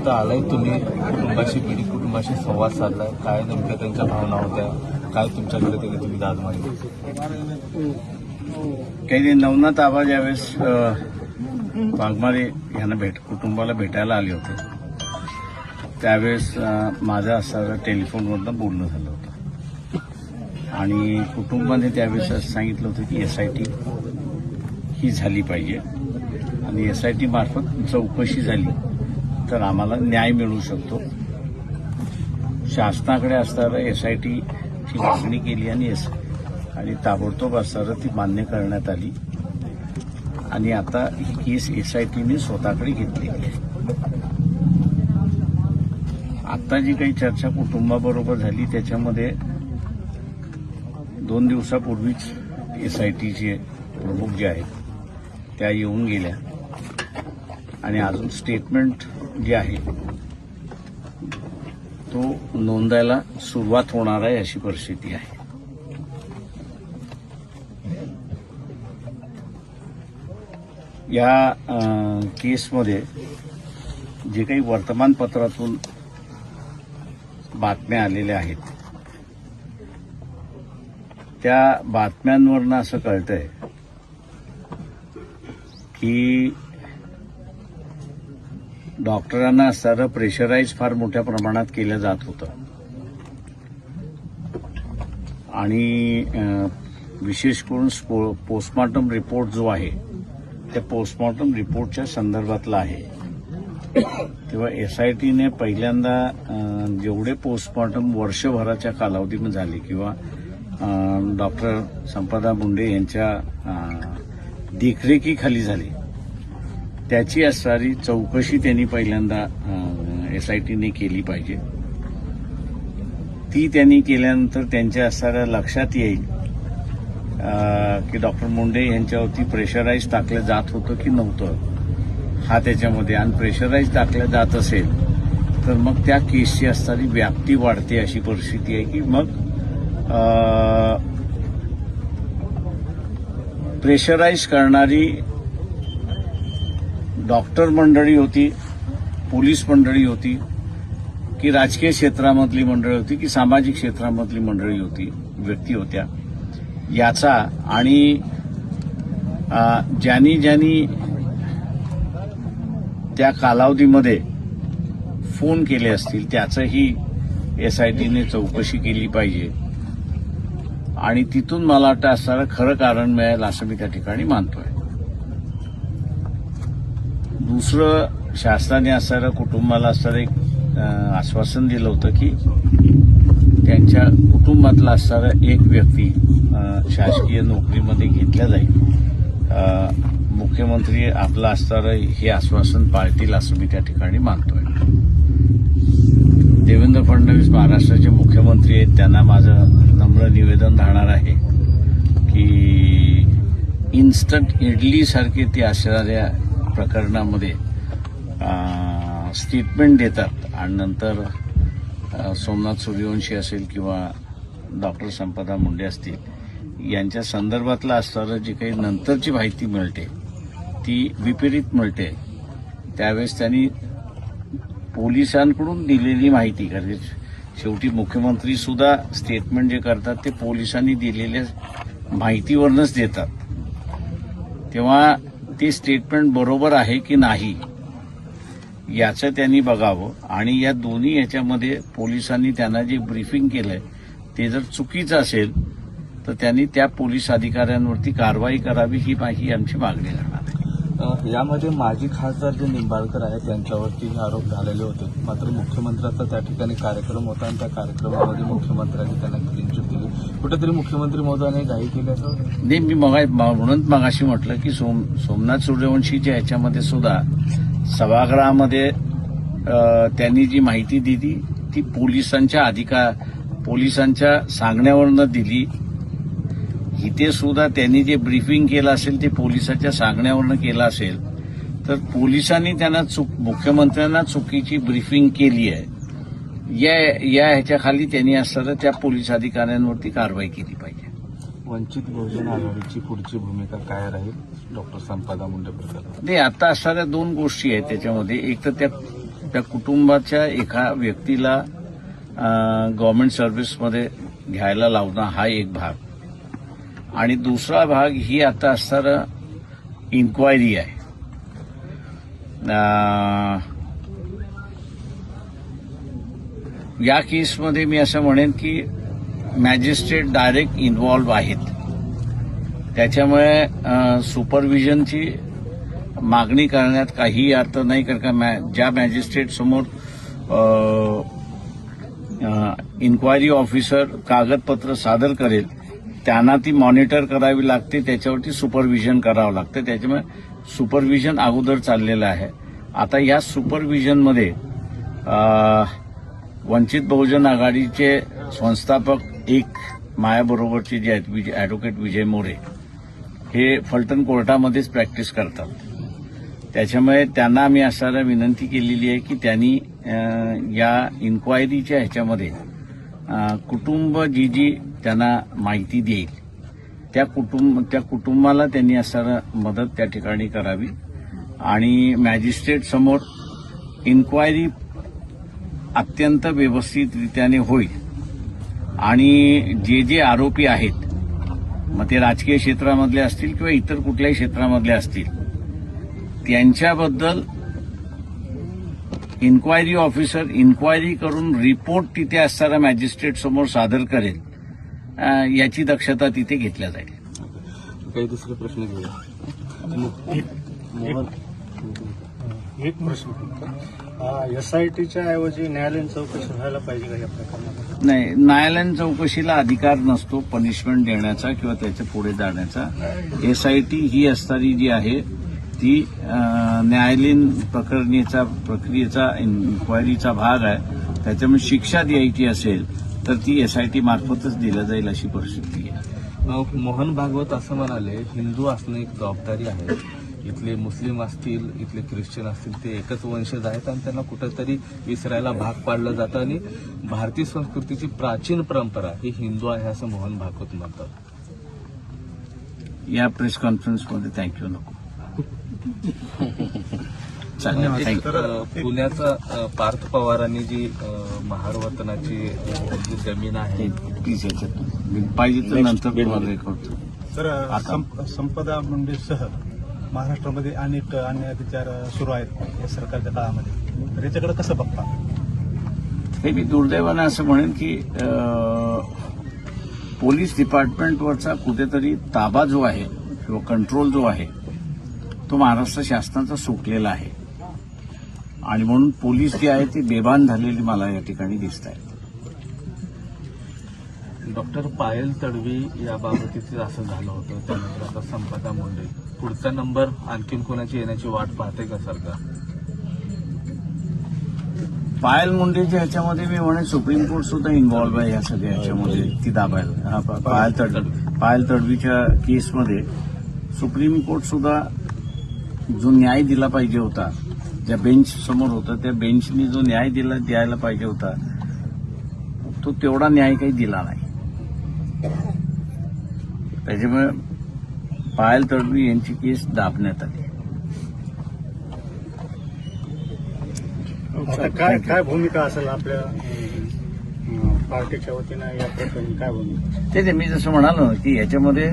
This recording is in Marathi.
इथं आलाय तुम्ही कुटुंबाशी पिढी कुटुंबाशी संवाद साधलाय. काय नेमक्या त्यांच्या भावना होत्या? काय तुमच्याकडे त्यांनी तुम्ही दाद मागितली? काही नवनाथ आबा ज्यावेळेस वाघमारे यांना भेट कुटुंबाला भेटायला आले होते त्यावेळेस माझं असं टेलिफोनवरनं बोलणं झालं होतं. आणि कुटुंबाने त्यावेळेस असं सांगितलं होतं की एस आय टी ही झाली पाहिजे. आणि एस आय टी मार्फत चौकशी झाली. तर आम्हाला न्याय मिळू शकतो. शासनाकडे असताना एस आय टीची मागणी केली आणि एस आणि ताबडतोब असताना ती मान्य करण्यात आली. आणि आता ही केस एस आय टीने स्वतःकडे घेतलेली आहे आता जी काही चर्चा कुटुंबाबरोबर झाली त्याच्यामध्ये दोन दिवसापूर्वीच एस आय टीचे प्रमुख जे आहेत त्या येऊन गेल्या. आणि अजून स्टेटमेंट जे आहे तो नोंदायला सुरुवात होणार आहे अशी परिस्थिती आहे. या केसमध्ये जे काही वर्तमानपत्रातून बातम्या आलेल्या आहेत त्या बातम्यांवरनं असं कळतंय की डॉक्टरांना असणारं प्रेशराईज फार मोठ्या प्रमाणात केलं जात होतं. आणि विशेष करून स्पो पोस्टमॉर्टम रिपोर्ट जो आहे त्या पोस्टमॉर्टम रिपोर्टच्या संदर्भातला आहे. तेव्हा एस आय टीने पहिल्यांदा जेवढे पोस्टमॉर्टम वर्षभराच्या कालावधीमध्ये झाले किंवा डॉक्टर संपदा मुंडे यांच्या देखरेखीखाली झाली त्याची असणारी चौकशी त्यांनी पहिल्यांदा एस आय टीने केली पाहिजे. ती त्यांनी केल्यानंतर त्यांच्या असणाऱ्या लक्षात येईल की डॉक्टर मुंडे यांच्यावरती प्रेशराईज टाकलं जात होतं की नव्हतं. हा त्याच्यामध्ये आणि प्रेशराईज टाकलं जात असेल तर मग त्या केसची असणारी व्याप्ती वाढते अशी परिस्थिती आहे की मग प्रेशराईज करणारी डॉक्टर मंडळी होती पोलीस मंडळी होती की राजकीय क्षेत्रामधली मंडळी होती की सामाजिक क्षेत्रामधली मंडळी होती व्यक्ती होत्या. याचा आणि ज्यांनी ज्यांनी त्या कालावधीमध्ये फोन केले असतील त्याचंही एस आय टीने चौकशी केली पाहिजे. आणि तिथून मला वाटतं असणारं खरं कारण मिळेल असं मी त्या ठिकाणी मानतोय. दुसरं शासनाने असणारं कुटुंबाला असणारं एक आश्वासन दिलं होतं की त्यांच्या कुटुंबातला असणारा एक व्यक्ती शासकीय नोकरीमध्ये घेतल्या जाईल. मुख्यमंत्री आपलं असणारं हे आश्वासन पाळतील असं मी त्या ठिकाणी मानतोय. देवेंद्र फडणवीस महाराष्ट्राचे मुख्यमंत्री आहेत त्यांना माझं नम्र निवेदन राहणार आहे की इन्स्टंट इडलीसारखे ती असणाऱ्या प्रकरणामध्ये स्टेटमेंट देतात. आणि नंतर सोमनाथ सूर्यवंशी असेल किंवा डॉक्टर संपदा मुंडे असतील यांच्या संदर्भातला असणारं जी काही नंतरची माहिती मिळते ती विपरीत मिळते. त्यावेळेस त्यांनी पोलिसांकडून दिलेली माहिती कारण शेवटी मुख्यमंत्री सुद्धा स्टेटमेंट जे करतात ते पोलिसांनी दिलेल्या माहितीवरनच देतात. तेव्हा ते स्टेटमेंट बरोबर आहे की नाही याचं त्यांनी बघावं. आणि या दोन्ही याच्यामध्ये पोलिसांनी त्यांना जे ब्रीफिंग केलंय ते जर चुकीचं असेल तर त्यांनी त्या पोलीस अधिकाऱ्यांवरती कारवाई करावी ही ही आमची मागणी राहणार आहे. यामध्ये माजी खासदार जे निंबाळकर आहेत त्यांच्यावरती हे आरोप झालेले होते. मात्र मुख्यमंत्र्यांचा त्या ठिकाणी कार्यक्रम होता आणि त्या कार्यक्रमामध्ये मुख्यमंत्र्यांनी त्यांना क्लीन कुठेतरी मुख्यमंत्री महोदयाने घाई केल्याचं नाही मी मगा म्हणून मगाशी म्हटलं की सोम सोमनाथ सूर्यवंशीच्या याच्यामध्ये सुद्धा सभागृहामध्ये त्यांनी जी माहिती दिली ती पोलिसांच्या अधिकार पोलिसांच्या सांगण्यावरनं दिली. इथे सुद्धा त्यांनी जे ब्रीफिंग केलं असेल ते पोलिसाच्या सांगण्यावरनं केलं असेल. तर पोलिसांनी त्यांना चूक मुख्यमंत्र्यांना चुकीची ब्रीफिंग केली आहे. या या ह्याच्याखाली त्यांनी असताना त्या पोलीस अधिकाऱ्यांवरती कारवाई केली पाहिजे. वंचित बहुजन आघाडीची पुढची भूमिका काय राहील? डॉक्टर संपदा मुंडे नाही आता असणाऱ्या दोन गोष्टी आहेत त्याच्यामध्ये. एक तर त्या त्या कुटुंबाच्या एका व्यक्तीला गव्हर्नमेंट सर्व्हिसमध्ये घ्यायला लावणं हा एक भाग. आणि दुसरा भाग ही आता असणारं इन्क्वायरी आहे. या केसमध्ये मी असं म्हणेन की मॅजिस्ट्रेट डायरेक्ट इन्व्हॉल्व्ह आहेत. त्याच्यामुळे सुपरविजनची मागणी करण्यात काही अर्थ नाही कारण का मॅ- ज्या मॅजिस्ट्रेट समोर इन्क्वायरी ऑफिसर कागदपत्र सादर करेल त्यांना ती मॉनिटर करावी लागते त्याच्यावरती सुपरविजन करावं लागतं. त्याच्यामुळे सुपरविजन अगोदर चाललेलं आहे. आता या सुपरविजनमध्ये वंचित बहुजन आघाडीचे संस्थापक एक मायाबरोबरचे जे आहेत ॲडव्होकेट विजय मोरे हे फलटण कोर्टामध्येच प्रॅक्टिस करतात. त्याच्यामुळे त्यांना आम्ही असायला विनंती केलेली आहे की त्यांनी या इन्क्वायरीच्या ह्याच्यामध्ये कुटुंब जी जी त्यांना माहिती देईल त्या कुटुंब त्या कुटुंबाला त्यांनी असणारा मदत त्या ठिकाणी करावी. आणि मॅजिस्ट्रेट समोर इन्क्वायरी अत्यंत व्यवस्थितरित्याने होईल. आणि जे जे आरोपी आहेत मग ते राजकीय क्षेत्रामधले असतील किंवा इतर कुठल्याही क्षेत्रामधले असतील त्यांच्याबद्दल इन्क्वायरी ऑफिसर इन्क्वायरी करून रिपोर्ट तिथे असणारा मॅजिस्ट्रेट समोर सादर करेल याची दक्षता तिथे घेतल्या जाईल. काही दुसरे प्रश्न घेऊया. एक प्रश्न एस आय टीच्या ऐवजी न्यायालयीन चौकशी व्हायला पाहिजे का या प्रकरणामध्ये? नाही न्यायालयीन चौकशीला अधिकार नसतो पनिशमेंट देण्याचा किंवा त्याच्या पुढे जाण्याचा. एसआयटी ही असणारी जी आहे ती न्यायालयीन प्रकरणीचा प्रक्रियेचा इन्क्वायरीचा भाग आहे. त्याच्यामुळे शिक्षा द्यायची असेल तर ती एसआयटी मार्फतच दिल्या जाईल अशी परिस्थिती आहे. मोहन भागवत असं म्हणाले हिंदू असणं एक जबाबदारी आहे. इथले मुस्लिम असतील इथले ख्रिश्चन असतील ते एकच वंशज आहेत आणि त्यांना कुठेतरी विसरायला भाग पाडलं जातं आणि भारतीय संस्कृतीची प्राचीन परंपरा ही हिंदू आहे असं मोहन भागवत म्हणतात. या प्रेस कॉन्फरन्समध्ये थँक्यू नको. पुण्याचा पार्थ पवारांनी जी अ, महार वतनाची अ, जी जमीन आहे. प्लीज याच्यात. पाहिजे तर नंतर. संप- संपदा मुंडेसह महाराष्ट्रामध्ये अनेक अन्य विचार सुरू आहेत या सरकारच्या काळामध्ये. तर याच्याकडे कसं बघता? हे मी दुर्दैवानं असं म्हणेन की पोलीस डिपार्टमेंटवरचा कुठेतरी ताबा जो आहे किंवा कंट्रोल जो आहे तो महाराष्ट्र शासनाचा सुटलेला आहे. आणि म्हणून पोलीस जे आहे ते बेभान झालेली मला या ठिकाणी दिसत आहे. डॉक्टर पायल तडवी याबाबतीत असं झालं होतं त्यानंतर आता संपदा मुंडे. पुढचा नंबर आणखीन कोणाची येण्याची वाट पाहते का सरकार पायल मुंडेच्या ह्याच्यामध्ये मी म्हणेन सुप्रीम कोर्ट सुद्धा इन्व्हॉल्व्ह आहे या सगळ्या ह्याच्यामध्ये ती दाबायला. हा, पा- पायल तडवी. पायल तडवीच्या केसमध्ये सुप्रीम कोर्ट सुद्धा जो न्याय दिला पाहिजे होता ज्या बेंच समोर होता त्या बेंचनी जो न्याय दिला द्यायला पाहिजे होता तो तेवढा न्याय काही दिला नाही. त्याच्यामुळे पायल तडवी यांची केस दाबण्यात आली. आता काय काय भूमिका असेल आपल्या पार्टीच्या वतीनं या प्रकरणी? काय भूमिका? ते ते मी जसं म्हणालो की याच्यामध्ये